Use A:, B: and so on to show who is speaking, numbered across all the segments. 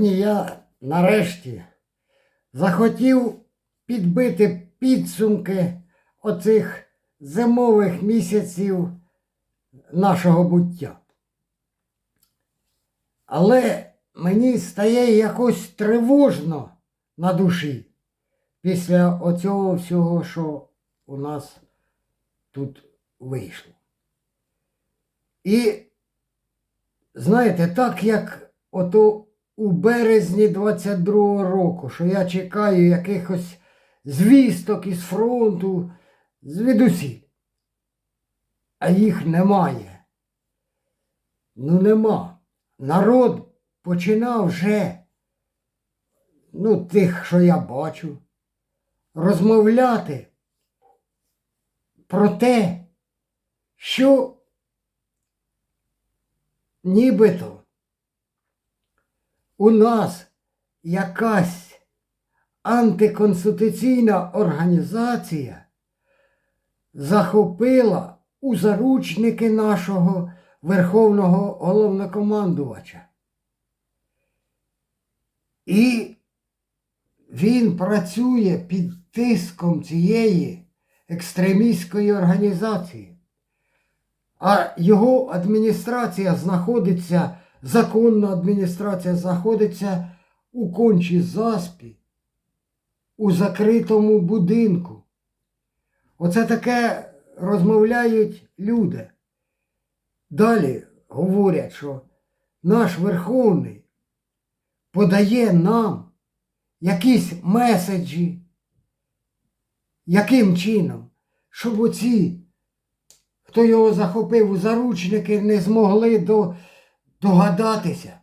A: Сьогодні я нарешті захотів підбити підсумки оцих зимових місяців нашого буття. Але мені стає якось тривожно на душі після оцього всього, що у нас тут вийшло. І знаєте, так як ото у березні 22-го року, що я чекаю якихось звісток із фронту, звідусіль. А їх немає. Ну нема. Народ починав вже, ну, тих, що я бачу, розмовляти про те, що нібито у нас якась антиконституційна організація захопила у заручники нашого Верховного головнокомандувача. І він працює під тиском цієї екстремістської організації. А його адміністрація знаходиться, законна адміністрація знаходиться у кончі заспі, у закритому будинку. Оце таке розмовляють люди. Далі говорять, що наш Верховний подає нам якісь меседжі, яким чином, щоб оці хто його захопив у заручники, не змогли до, догадатися.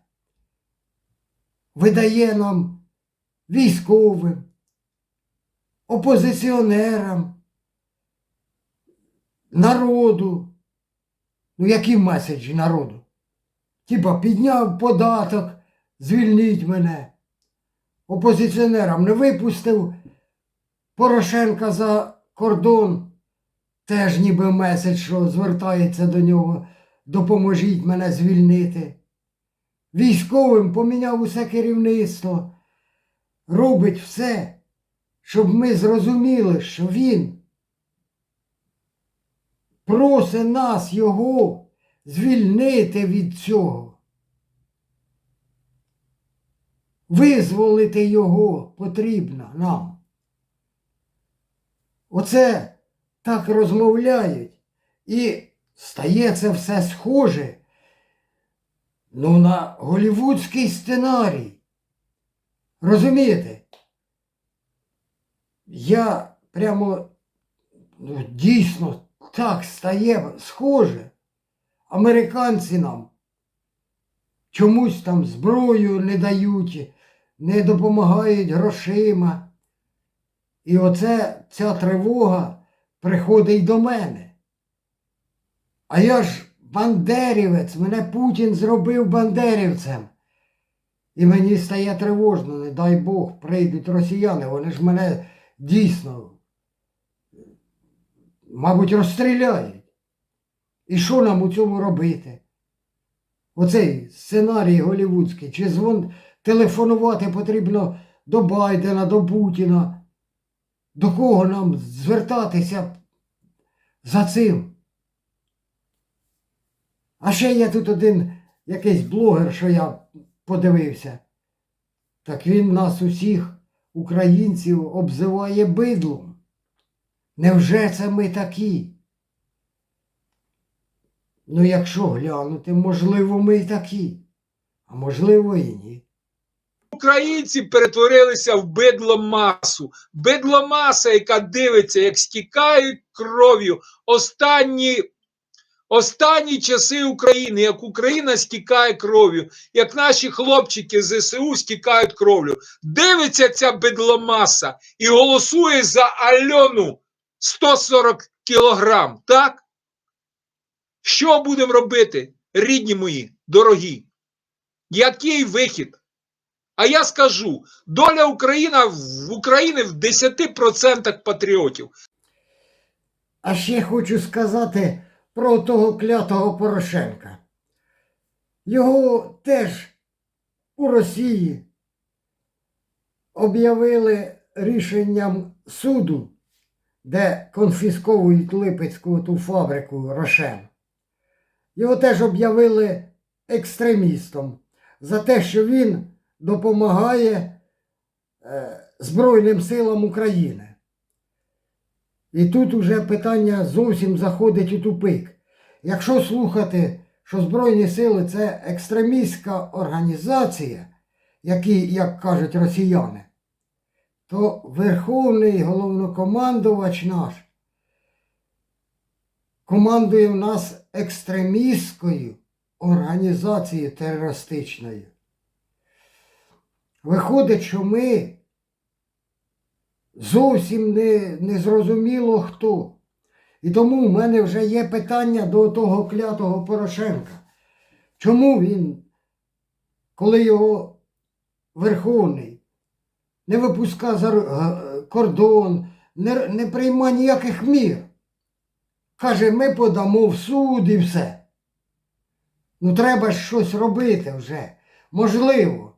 A: Видає нам військовим, опозиціонерам, народу. Ну, які меседжі народу? Типа підняв податок, звільніть мене. Опозиціонерам не випустив Порошенка за кордон. Теж ніби меседж, що звертається до нього, допоможіть мене звільнити. Військовим поміняв усе керівництво, робить все, щоб ми зрозуміли, що він просить нас його звільнити від цього. Визволити його потрібно нам. Оце так розмовляють. І стає це все схоже ну, на голівудський сценарій. Розумієте? Я прямо ну, дійсно так стає схоже. Американці нам чомусь там зброю не дають, не допомагають грошима. І оце ця тривога приходить до мене. А я ж бандерівець, мене Путін зробив бандерівцем. І мені стає тривожно, не дай Бог, прийдуть росіяни, вони ж мене дійсно, мабуть, розстріляють. І що нам у цьому робити? Оцей сценарій голівудський, чи дзвон телефонувати потрібно до Байдена, до Путіна. До кого нам звертатися за цим? А ще є тут один якийсь блогер, що я подивився. Так він нас усіх, українців, обзиває бидлом. Невже це ми такі? Ну, якщо глянути, можливо, ми і такі, а можливо і ні.
B: Українці перетворилися в бидломасу. Бидломаса, яка дивиться, як стікають кров'ю останні, останні часи України, як Україна стікає кров'ю, як наші хлопчики ЗСУ стікають кров'ю. Дивиться ця бидломаса і голосує за Альону 140 кілограм. Так? Що будемо робити, рідні мої, дорогі? Який вихід? А я скажу: доля Україна в України в 10% патріотів.
A: А ще хочу сказати про того клятого Порошенка. Його теж у Росії об'явили рішенням суду, де конфісковують Липецьку ту фабрику Рошен. Його теж об'явили екстремістом за те, що він допомагає е, Збройним силам України. І тут уже питання зовсім заходить у тупик. Якщо слухати, що Збройні сили це екстремістська організація, які, як кажуть росіяни, то Верховний головнокомандувач наш командує в нас екстремістською організацією терористичною. Виходить, що ми зовсім не, не зрозуміло хто. І тому в мене вже є питання до того клятого Порошенка. Чому він, коли його Верховний не випуска за кордон, не, не прийма ніяких мір, каже, ми подамо в суд і все. Ну, треба щось робити вже. Можливо.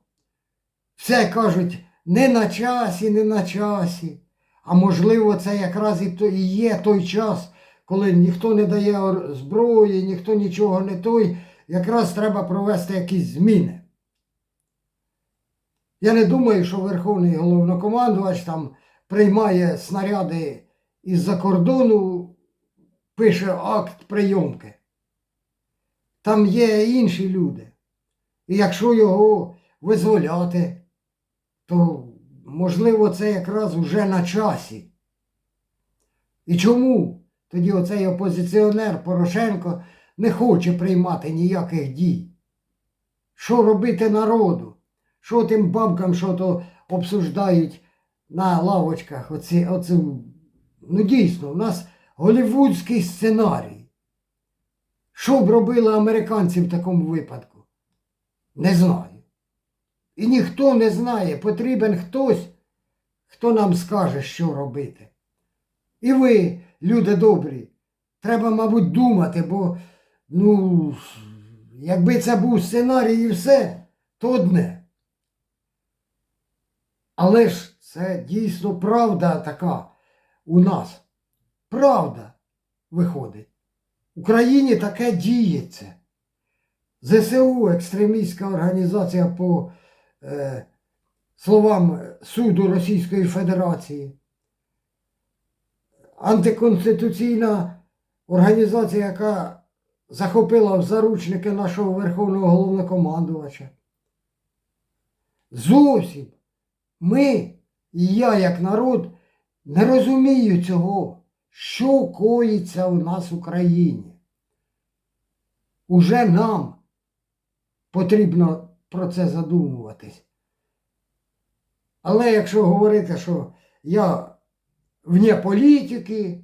A: Все кажуть, не на часі, не на часі. А можливо, це якраз і, є той час, коли ніхто не дає зброї, ніхто нічого не той. Якраз треба провести якісь зміни. Я не думаю, що Верховний головнокомандувач там приймає снаряди із-за кордону, пише акт прийомки. Там є інші люди. І якщо його визволяти, то можливо це якраз уже на часі. І чому тоді оцей опозиціонер Порошенко не хоче приймати ніяких дій? Що робити народу? Що тим бабкам, що то обсуждають на лавочках? Оці, оцю... Ну дійсно, у нас голівудський сценарій. Що б робили американці в такому випадку? Не знаю. І ніхто не знає, потрібен хтось, хто нам скаже, що робити. І ви, люди добрі, треба, мабуть, думати, бо, ну, якби це був сценарій і все, то одне. Але ж це дійсно правда така у нас. Правда виходить. В Україні таке діється. ЗСУ екстремістська організація по е, словам суду Російської Федерації. Антиконституційна організація, яка захопила в заручники нашого Верховного головнокомандувача. Зовсім ми, і я як народ, не розумію цього, що коїться у нас в Україні. Уже нам потрібно про це задумуватись. Але якщо говорити, що я вне політики,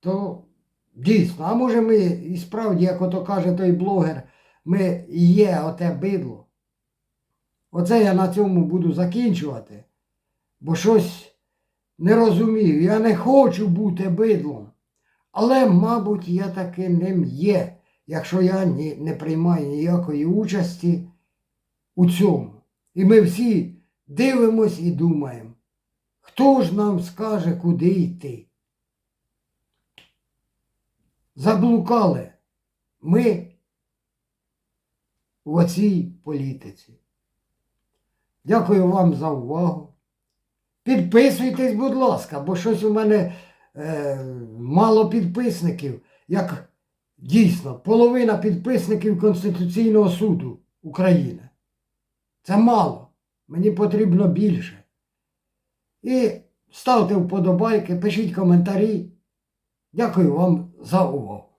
A: то дійсно, а може ми і справді, як ото каже той блогер, ми є оте бидло. Оце я на цьому буду закінчувати, бо щось не розумію. Я не хочу бути бидлом. Але, мабуть, я таки ним є, якщо я не приймаю ніякої участі у цьому. І ми всі дивимось і думаємо, хто ж нам скаже, куди йти. Заблукали ми в оцій політиці. Дякую вам за увагу. Підписуйтесь, будь ласка, бо щось у мене е, мало підписників. Як дійсно половина підписників Конституційного суду України. Це мало. Мені потрібно більше. І ставте вподобайки, пишіть коментарі. Дякую вам за увагу.